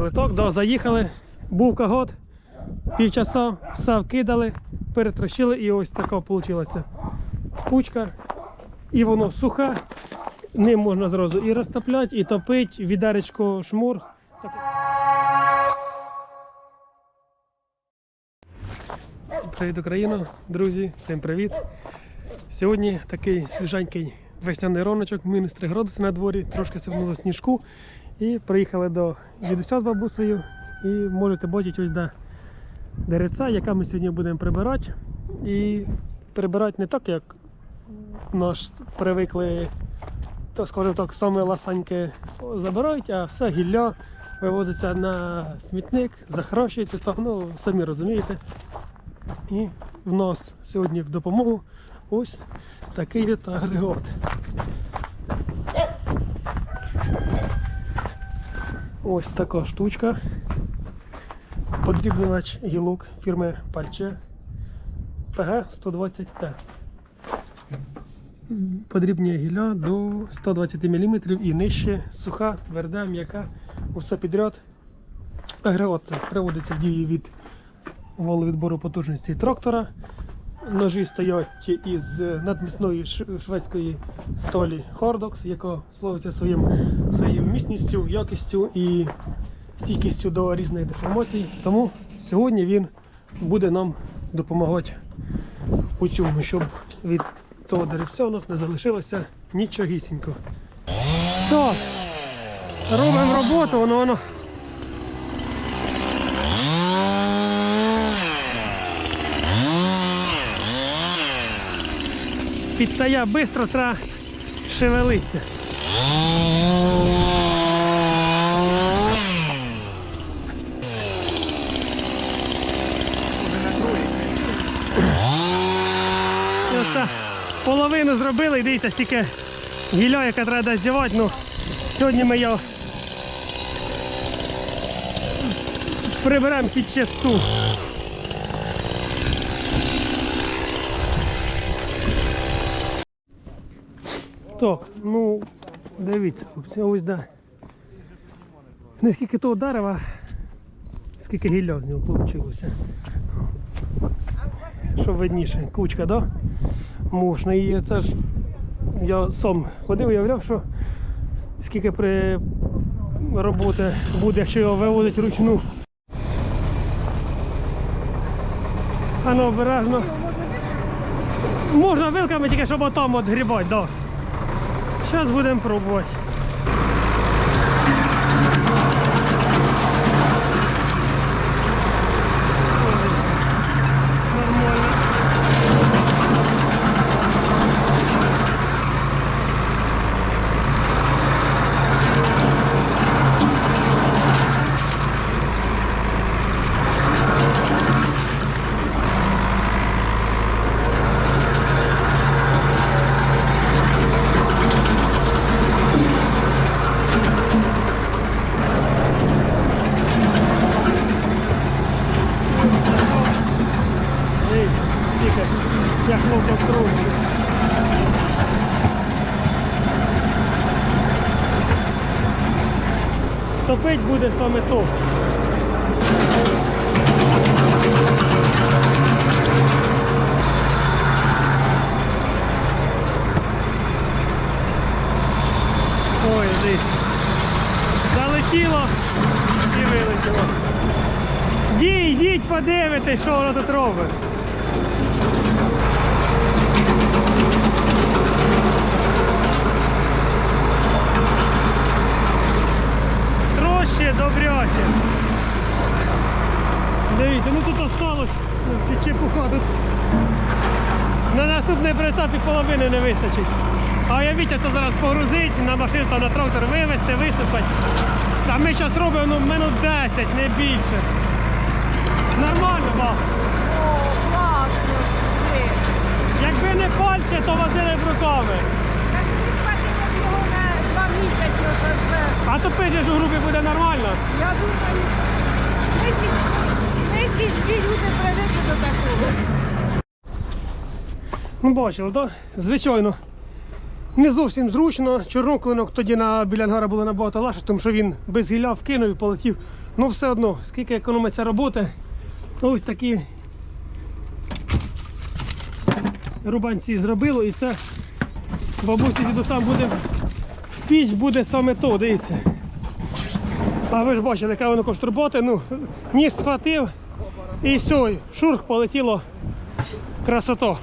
бачили, так? Да, заїхали, був когот, півчаса, все вкидали, перетрощили і ось така вийшла кучка. І воно сухе, ним можна зразу і розтопляти, і топити, відеречко шмур. Привіт, Україна, друзі, всім привіт. Сьогодні такий свіженький весняний роночок, мінус 3 градуси на дворі, трошки сипнуло сніжку. І приїхали до дідуся з бабусею. І можете бачити ось де деревця, яка ми сьогодні будемо прибирати. І прибирати не так, як наш привикли, так скажімо так, саме ласаньке забирають, а все гілля вивозиться на смітник, захаращується, так, ну самі розумієте. І в нас сьогодні в допомогу ось такий от агрегат. Ось така штучка. Подрібнювач гілок фірми Пальче ПГ-120Т. Подрібнює гілля до 120 мм і нижче, суха, тверда, м'яка, усе підряд. Агрегат це приводиться в дію від валу відбору потужності трактора. Ножі стоять із надмісної шведської столі Hordox, яка славиться своїм, своєю міцністю, якістю і стійкістю до різних деформацій. Тому сьогодні він буде нам допомагати у цьому, щоб від того деревця у нас не залишилося нічогісінько. Так, робимо роботу, воно воно. Підтая швидко треба шевелитися. Половину зробили, дивіться, стільки гілля, яке треба здівати. Ну, сьогодні ми його приберемо під чисту. Так, ну дивіться, ось да. Не скільки того дерева, скільки гілля з нього вийшло. Що видніше, кучка, да? Можна. І це ж я сам ходив уявляв, що скільки при роботи буде, якщо його виводить вручну. А обережно. Можна вилками тільки, щоб отам от грібати, да. Зараз будемо пробувати. Нормально. Дивіться, скільки я хлопок тручу. Топить буде саме то. Ой, дивіться. Залетіло і вилетіло. Дій, йдіть, подивитесь, що воно тут робить. Троще, добряче. Дивіться, ну тут осталось ну, ці чепуха тут. На наступний прицеп половини не вистачить. А я Вітя то зараз погрузить, на машину та на трактор вивезти, висипати. А ми зараз робимо ну, минут 10, не більше. Нормально, баб. О, класно. Якби не пальче, то возили б руками. А то пишеш у групі буде нормально. Я думаю, ми сіль- ми сільські люди привикли до такого. Ну бачили, так? Звичайно. Не зовсім зручно. Чорноклинок тоді на біля ангара було набагато легше, тому що він без гілля вкинув і полетів. Ну все одно, скільки економиться роботи, ось такі рубанці зробило, і це бабусі дідусам буде піч буде саме то, дивіться. А ви ж бачили, яка воно коштує роботи. Ну, ніж схватив і все, шурх полетіло. Красота.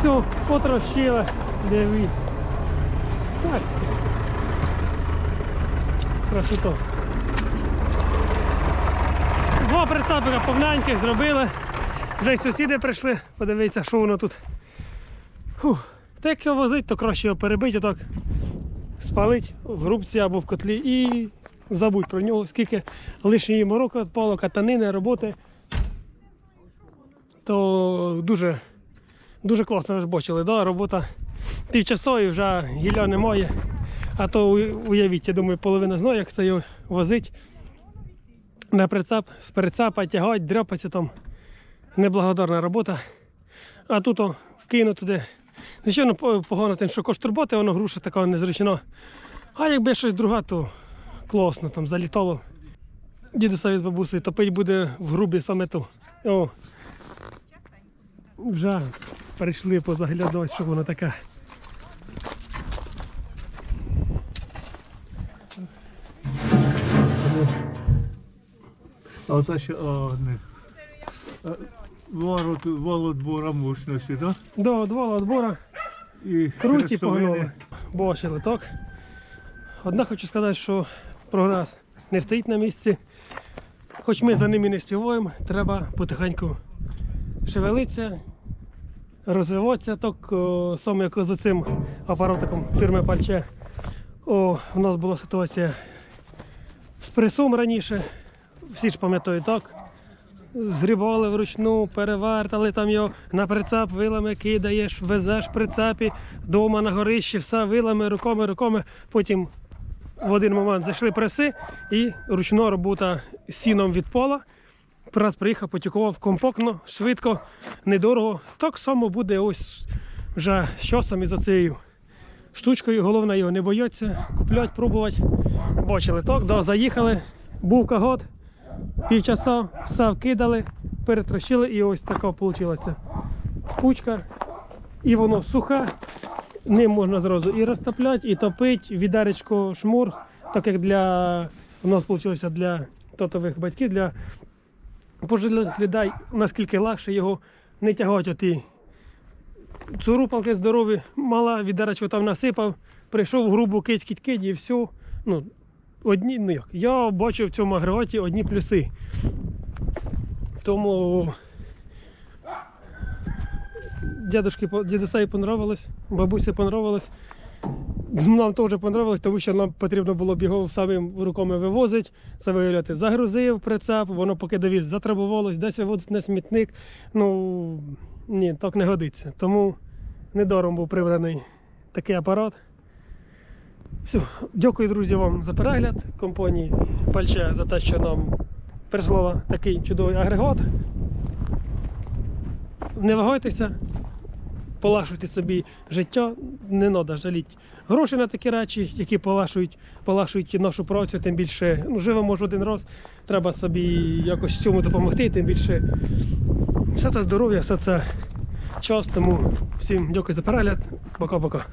Все, потрощила. Дивіться. Так. Красота. Два прицепика повненьких зробили. Вже й сусіди прийшли, подивіться, що воно тут. Фух. Та як його возить, то краще його перебити, отак спалить в грубці або в котлі і забудь про нього, скільки лишньої морока відпало, катанини, роботи. То дуже Дуже класно ви ж бачили, да? робота півчасові, вже гілля немає. А то уявіть, я думаю, половина знає, як це його возить на прицеп, з прицепа тягати, дряпатися там. Неблагодарна робота. А тут о, вкину туди. Звичайно, по- погано тим, що кошт роботи, воно груша така незручна. А якби щось друге, то класно там залітало. Дідусові з бабусею топить буде в грубі саме. О, вже прийшли позаглядати, що воно таке. А оце ще о, не. Е, Ворот, волод бура мощності, так? До двола відбора, І круті погнули. Бачили, так? Однак хочу сказати, що прогрес не стоїть на місці. Хоч ми за ними не співаємо, треба потихеньку шевелитися, розвиватися. Так о, саме як за цим апаратиком фірми Пальче. О, у нас була ситуація з пресом раніше. Всі ж пам'ятають так. Згрібали вручну, перевертали там його на прицеп, вилами кидаєш, везеш прицепі, дома на горищі, все вилами, руками, руками. Потім в один момент зайшли преси і ручна робота сіном від пола. Раз приїхав, потікував компактно, швидко, недорого. Так само буде ось вже з часом із оцією штучкою. Головне його не бояться, куплять, пробувати. Бачили так, да, заїхали, був кагот, півчаса, все вкидали, перетрощили і ось така вийшла кучка. І воно сухе, ним можна зразу і розтопляти, і топити, відеречко шмур, так як для у нас вийшло для тотових батьків, для пожилих людей, наскільки легше його не тягати оті цурупалки здорові, мала відеречко там насипав, прийшов грубу кить кить кить і все. Ну, одні, ну як, я бачу в цьому агрегаті одні плюси. Тому по- понравилось, бабусі понравилось. Нам теж понравилось, тому що нам потрібно було б його самим руками вивозити, це виявляти. Загрузив прицеп, воно поки довіз, затребувалось, десь виводить на смітник. Ну ні, так не годиться. Тому недаром був прибраний такий апарат. Все, дякую, друзі, вам за перегляд компанії Пальче за те, що нам прислала такий чудовий агрегат. Не вагайтеся, полашуйте собі життя, не треба жаліти гроші на такі речі, які полашують, полашують нашу працю, тим більше ну, живемо ж один раз, треба собі якось цьому допомогти, тим більше все це здоров'я, все це час. Тому всім дякую за перегляд. Пока-пока.